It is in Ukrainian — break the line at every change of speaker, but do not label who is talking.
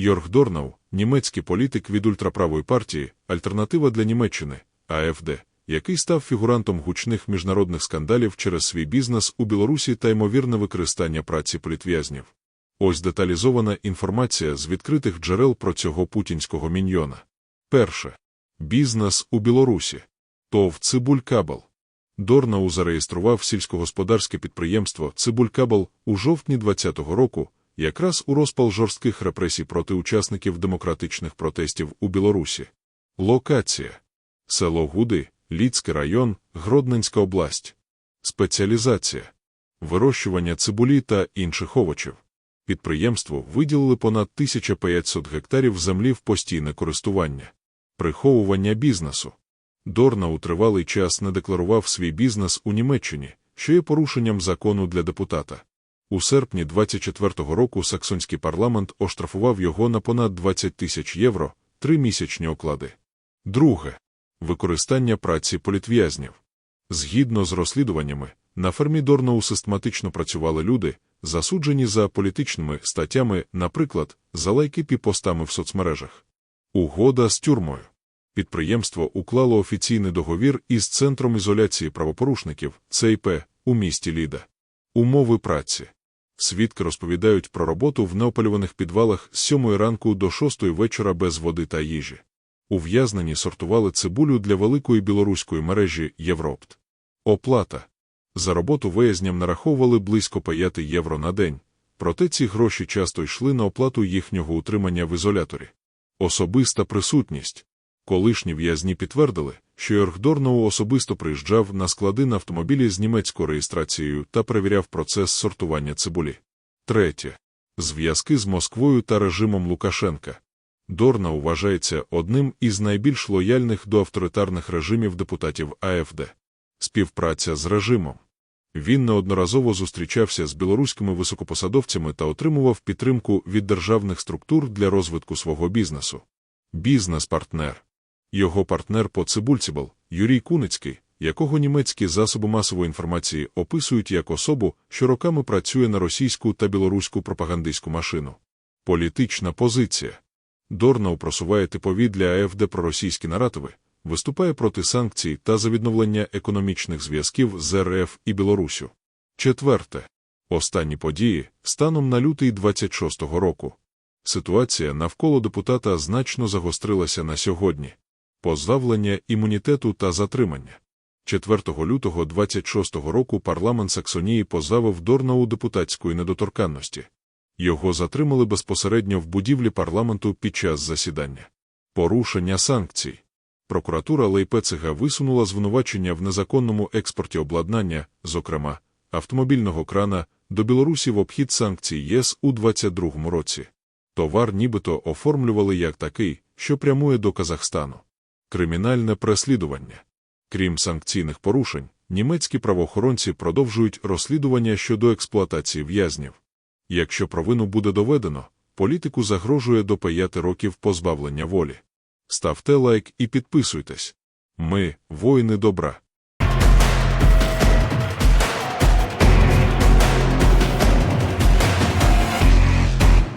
Йорг Дорнау, німецький політик від ультраправої партії, альтернатива для Німеччини, АФД, який став фігурантом гучних міжнародних скандалів через свій бізнес у Білорусі та ймовірне використання праці політв'язнів. Ось деталізована інформація з відкритих джерел про цього путінського міньйона. Перше. Бізнес у Білорусі. ТОВ Цибулькабел. Дорнау зареєстрував сільськогосподарське підприємство Цибулькабел у жовтні 2020 року, якраз у розпал жорстких репресій проти учасників демократичних протестів у Білорусі. Локація село Гуди, Ліцький район, Гродненська область. Спеціалізація вирощування цибулі та інших овочів. Підприємству виділили понад 1500 гектарів землі в постійне користування, приховування бізнесу. Дорна у тривалий час не декларував свій бізнес у Німеччині, що є порушенням закону для депутата. У серпні 24-го року саксонський парламент оштрафував його на понад 20 тисяч євро, три місячні оклади. Друге використання праці політв'язнів. Згідно з розслідуваннями, на фермі Дорноу систематично працювали люди, засуджені за політичними статтями, наприклад, за лайки піпостами в соцмережах. Угода з тюрмою. Підприємство уклало офіційний договір із Центром ізоляції правопорушників ЦІП у місті Ліда. Умови праці. Свідки розповідають про роботу в неопалюваних підвалах з 7 ранку до 6 вечора без води та їжі. Ув'язнені сортували цибулю для великої білоруської мережі Європт. Оплата. За роботу виязням нараховували близько 5 євро на день, проте ці гроші часто йшли на оплату їхнього утримання в ізоляторі. Особиста присутність. Колишні в'язні підтвердили, що Йорг Дорноу особисто приїжджав на склади на автомобілі з німецькою реєстрацією та перевіряв процес сортування цибулі. Третє. Зв'язки з Москвою та режимом Лукашенка. Дорна вважається одним із найбільш лояльних до авторитарних режимів депутатів АФД. Співпраця з режимом. Він неодноразово зустрічався з білоруськими високопосадовцями та отримував підтримку від державних структур для розвитку свого бізнесу. Бізнес-партнер. Його партнер по Цибульцібл, Юрій Куницький, якого німецькі засоби масової інформації описують як особу, що роками працює на російську та білоруську пропагандистську машину. Політична позиція. Дорнау просуває типові для АФД проросійські наративи, виступає проти санкцій та за відновлення економічних зв'язків з РФ і Білорусю. Четверте. Останні події станом на лютий 26-го року. Ситуація навколо депутата значно загострилася на сьогодні. Позбавлення імунітету та затримання. 4 лютого 26-го року парламент Саксонії позбавив Дорнау депутатської недоторканності. Його затримали безпосередньо в будівлі парламенту під час засідання. Порушення санкцій. Прокуратура Лейпецига висунула звинувачення в незаконному експорті обладнання, зокрема, автомобільного крана, до Білорусі в обхід санкцій ЄС у 2022 році. Товар нібито оформлювали як такий, що прямує до Казахстану. Кримінальне преслідування. Крім санкційних порушень, німецькі правоохоронці продовжують розслідування щодо експлуатації в'язнів. Якщо провину буде доведено, політику загрожує до 5 років позбавлення волі. Ставте лайк і підписуйтесь. Ми, воїни добра.